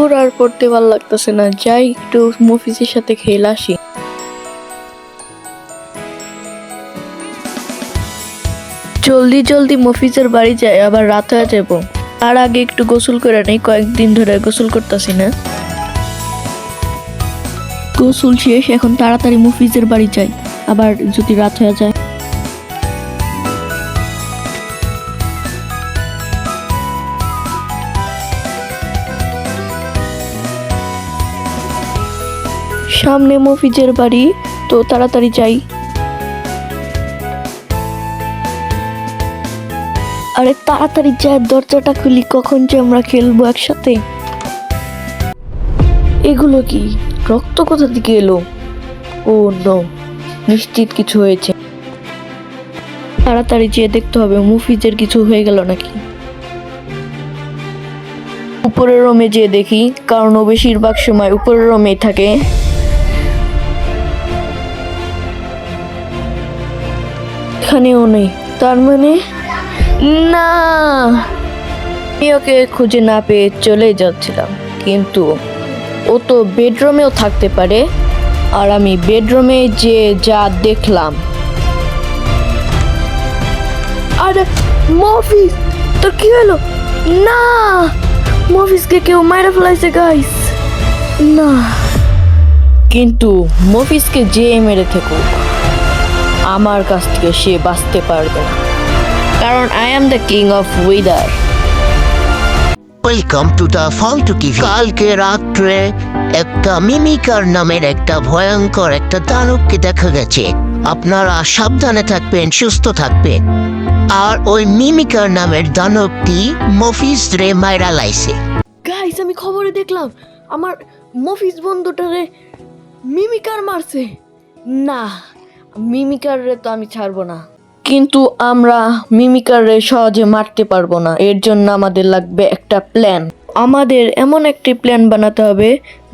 ওর আর পড়তে ভালো লাগতেছে না। যাই, একটু মফিজের সাথে খেলে আসি। জলদি জলদি মফিজের বাড়ি যাই, আবার রাত হয়ে যাব আর আগে একটু গোসল করে নেই, কয়েকদিন ধরে গোসল করতেছি না। গোসল শেষ, এখন তাড়াতাড়ি মফিজের বাড়ি যাই, আবার যদি রাত হয়ে যায়। সামনে মফিজের বাড়ি, তো তাড়াতাড়ি যাই। আরে তাড়াতাড়ি যায় দরজাটা খুলি, কখন যে আমরা খেলব একসাথে। এগুলো কি? রক্ত কোথা থেকে এলো? ও নিশ্চিত কিছু হয়েছে। তাড়াতাড়ি যেয়ে দেখতে হবে, মুফিজের কিছু হয়ে গেল নাকি? উপরের রুমে যেয়ে দেখি, কারণ ও বেশিরভাগ সময় উপরের রুমেই থাকে। এখানেও নেই। তার মানে? না। আমি ওকে খুঁজে না পেয়ে চলে যাচ্ছিলাম। কিন্তু ও তো বেডরুমেও থাকতে পারে। আর আমি বেডরুমে যে যা দেখলাম। আরে মফিস তো কি হলো? না! মফিসকে কেউ মারা ফেলাইছে গাইস না। কিন্তু মফিসকে যে মেরে থেকুক আমার কাছ থেকে সে বাঁচতে পারবে না। কারণ I am the king of wither welcome to the ফালতু টিভি কালকে রাত্রে একটা মিমিকার নামের একটা ভয়ঙ্কর একটা দানবকে দেখা গেছে। আপনারা সাবধানে থাকবেন সুস্থ থাকবেন। আর ওই মিমিকার নামের দানবটি মফিজ রে মাইরা লাইছে। গাইস আমি খবরে দেখলাম আমার মফিস বন্ধুটারে মিমিকার মারছে। না। মিমিকার তো আমি ছাড়বো না। কিন্তু আমরা মিমিকারে সহজে মারতে পারব না। এর জন্য আমাদের লাগবে একটা প্ল্যান আমাদের এমন একটি প্ল্যান বানাতে হবে,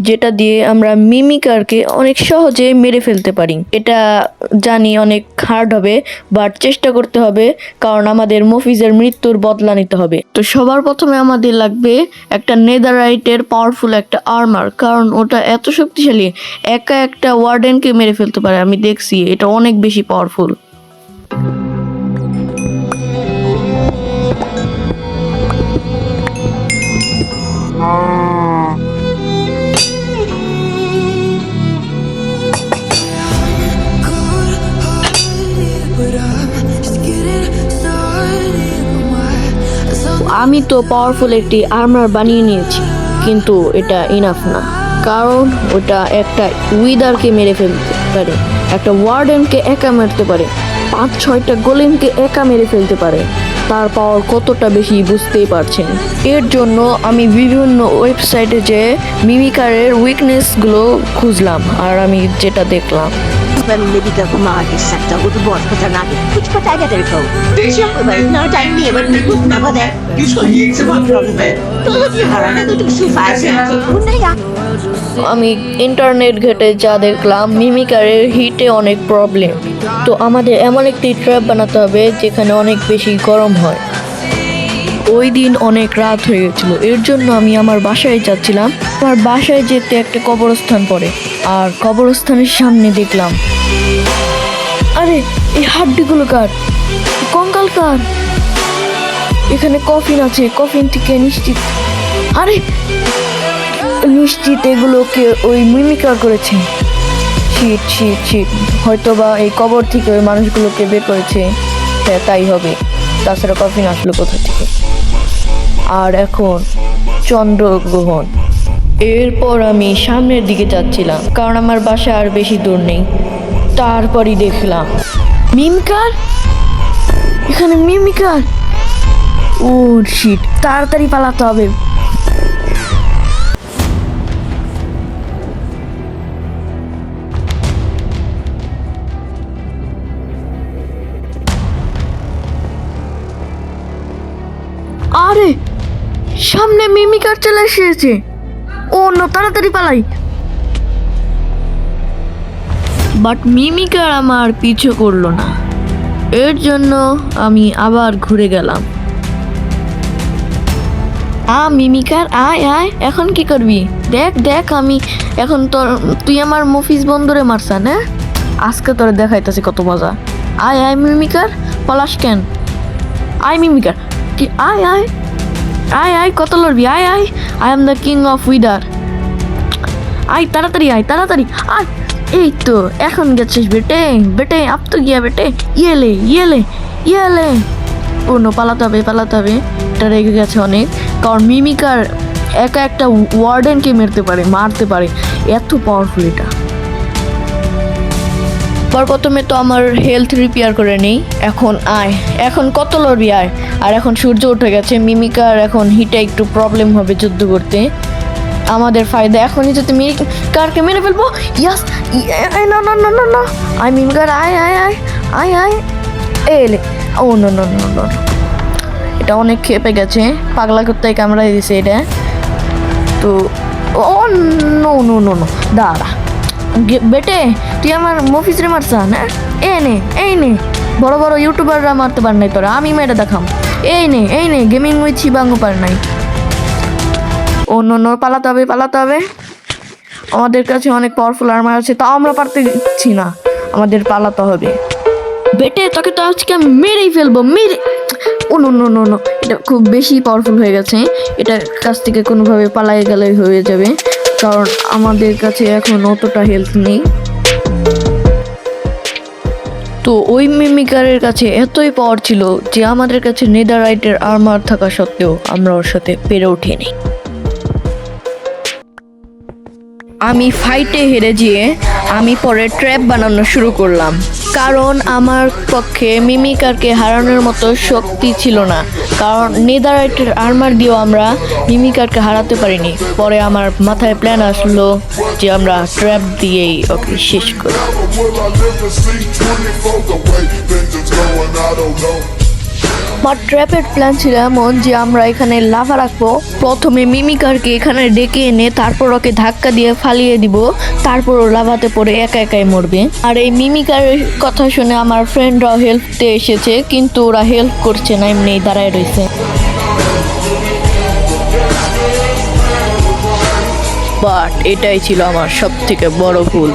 যেটা দিয়ে আমরা মিমিকারকে অনেক সহজে মেরে ফেলতে পারি। এটা জানি অনেক হার্ড হবে বাট চেষ্টা করতে হবে, কারণ আমাদের মফিজের মৃত্যুর বদলা নিতে হবে। তো সবার প্রথমে আমাদের লাগবে একটা নেদারাইটের পাওয়ারফুল একটা আর্মার কারণ ওটা এত শক্তিশালী, একা একটা ওয়ার্ডেনকে মেরে ফেলতে পারে, আমি দেখছি, এটা অনেক বেশি পাওয়ারফুল আমি তো পাওয়ারফুল একটি আর্মার বানিয়ে নিয়েছি, কিন্তু এটা ইনাফ না। কারণ ওটা একটা উইদারকে মেরে ফেলতে পারে, একটা ওয়ার্ডেনকে একা মারতে পারে, পাঁচ, ছয়টা গোলেমকে একা মেরে ফেলতে পারে। তার পাওয়ার কতটা বেশি বুঝতেই পারছেন। এর জন্য আমি বিভিন্ন ওয়েবসাইটে যে মিমিকারের উইকনেসগুলো খুঁজলাম, আর আমি যেটা দেখলাম। Ben medica kuma che setta o tu vuoi poter andare which pot I get it from diciamo ma no dai mi ma mi gusta ma You should use on problem. di harana tutto su fase una ya আমি internet ঘেটে যা দেখলাম মিমিকারের হিটে অনেক problem তো আমাদের এমন একটি ট্র্যাপ বানাতে হবে যেখানে অনেক বেশি গরম হয় ওই দিন অনেক রাত হয়ে গেছিল। এর জন্য আমি আমার বাসায় যাচ্ছিলাম। আমার বাসায় যেতে একটা কবরস্থান পড়ে। আর কবরস্থানের সামনে দেখলাম। আরে, এই হাড্ডিগুলো কার? কঙ্কাল কার? এখানে কফিন আছে। কফিন থেকে নিশ্চিত? আরে, নিশ্চিত এগুলোকে ওই মিমিকার করেছে। শীত শীত শীত হয়তো বা এই কবর থেকে ওই মানুষগুলোকে বের করেছে। হ্যাঁ তাই হবে। তাছাড়া কফিন আসলো কোথা থেকে? আর এখন চন্দ্রগ্রহণ। এরপর আমি সামনের দিকে যাচ্ছিলাম, কারণ আমার বাসা আর বেশি দূর নেই। তারপরই দেখলাম, মিমকার? এখানে মিমিকার? ও শিট তাড়াতাড়ি পালাতে হবে। সামনে মিমিকার চলে এসেছে? ও অন্য, তাড়াতাড়ি পালাই। বাট মিমিকার আমার পিছু করল না। এর জন্য আমি আবার ঘুরে গেলাম। আ মিমিকার আয় আয়, এখন কি করবি? দেখ দেখ আমি, এখন তোর, তুই আমার মফিস বন্ধুরে মারছা না আজকে তোর দেখাইতেছি কত মজা। আয় আয় মিমিকার পলাশ কেন? আয় মিমিকার কি, আয় আয়। আয় আয়, কত লড়বি? আয় আয় I am the king of wither আয়, তাড়াতাড়ি আয় তাড়াতাড়ি। আয়, এই তো, এখন গেছিস বেটে বেটে, আপ তো গিয়া বেটে। ইয়েলে ইয়েলে ইয়েলে পূর্ণ পালাতে হবে পালাতে হবে। এটা রেগে গেছে অনেক। কারণ মিমিকার একা একটা ওয়ার্ডেনকে মেরতে পারে, মারতে পারে। এত পাওয়ারফুল এটা। পর প্রথমে তো আমার হেলথ রিপেয়ার করে নেই। এখন আয়, এখন কত লড়বি আয়? আর এখন সূর্য উঠে গেছে, মিমিকার এখন হিটে একটু প্রবলেম হবে যুদ্ধ করতে। আমাদের ফায়দা এখনই যদি মিমিকারকে মেরে ফেলব? ইয়াস না না না না না। আয়, মিমিকার, আয় আয় আয় আয় আয়। এলে। ও, নো নো নো নো এটা অনেক খেপে গেছে, পাগলা করতে কামড়াই দিছে এটা। তো ও নো নো নো, দাঁড়া। বেটে, তুই আমার মফিসরে মারছা, না? এ নে, এই নে। বড় বড় ইউটিউবাররা মারতে পার নাই তোরা, আমি মেয়েটা দেখাম। এই নে এই নে গেমিং উইথ শিবাঙ্গ পার নাই। অন্য নো পালাতে হবে পালাতে হবে। আমাদের কাছে অনেক পাওয়ারফুল আর্মার আছে, তাও আমরা পারতেছি না। আমাদের পালাতে হবে। বেটে, তোকে তো আজকে আমি মেরেই ফেলব, মেরে ও, নো নো নো নো, এটা খুব বেশি পাওয়ারফুল হয়ে গেছে। এটার কাছ থেকে কোনোভাবে পালাই গেলে হয়ে যাবে। কারণ আমাদের কাছে এখন অতটা হেলথ নেই। তো ওই মিমিকারের কাছে এতই পাওয়ার ছিল যে আমাদের কাছে নেদারাইটের আর্মার থাকা সত্ত্বেও আমরা ওর সাথে পেরে ওঠিনি আমি ফাইটে হেরে গিয়ে আমি পরে ট্র্যাপ বানানো শুরু করলাম। কারণ আমার পক্ষে মিমিকারকে হারানোর মতো শক্তি ছিল না। কারণ নেদারাইটের আর্মার দিয়েও আমরা মিমিকারকে হারাতে পারিনি। পরে আমার মাথায় প্ল্যান আসলো যে আমরা ট্র্যাপ দিয়েই ওকে শেষ করি। আমার ট্র্যাপের প্ল্যান ছিল এমন যে আমরা এখানে লাভা রাখব। প্রথমে মিমিকারকে এখানে ডেকে এনে তারপর ওকে ধাক্কা দিয়ে ফালিয়ে দিব। তারপর ও লাভাতে পড়ে একা একাই মরবে। আর এই মিমিকারের কথা শুনে আমার ফ্রেন্ডরাও হেল্পতে এসেছে, কিন্তু ওরা হেল্প করছে না এমনি দাঁড়ায় রয়েছে। বাট এটাই ছিল আমার সব থেকে বড় ভুল।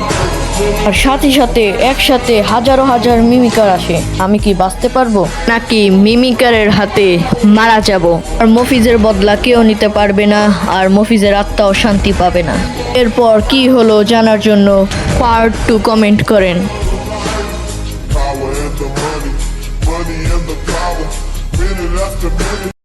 আর সাথে সাথে একসাথে হাজারো হাজার মিমিকার আসে আমি কি বাঁচতে পারব নাকি মিমিকারের হাতে মারা যাব আর মফিজের বদলা কেউ নিতে পারবে না আর মফিজের আত্মাও শান্তি পাবে না এরপর কি হলো জানার জন্য পার্ট টু কমেন্ট করেন Power and the money, money and the power. Minute after minute.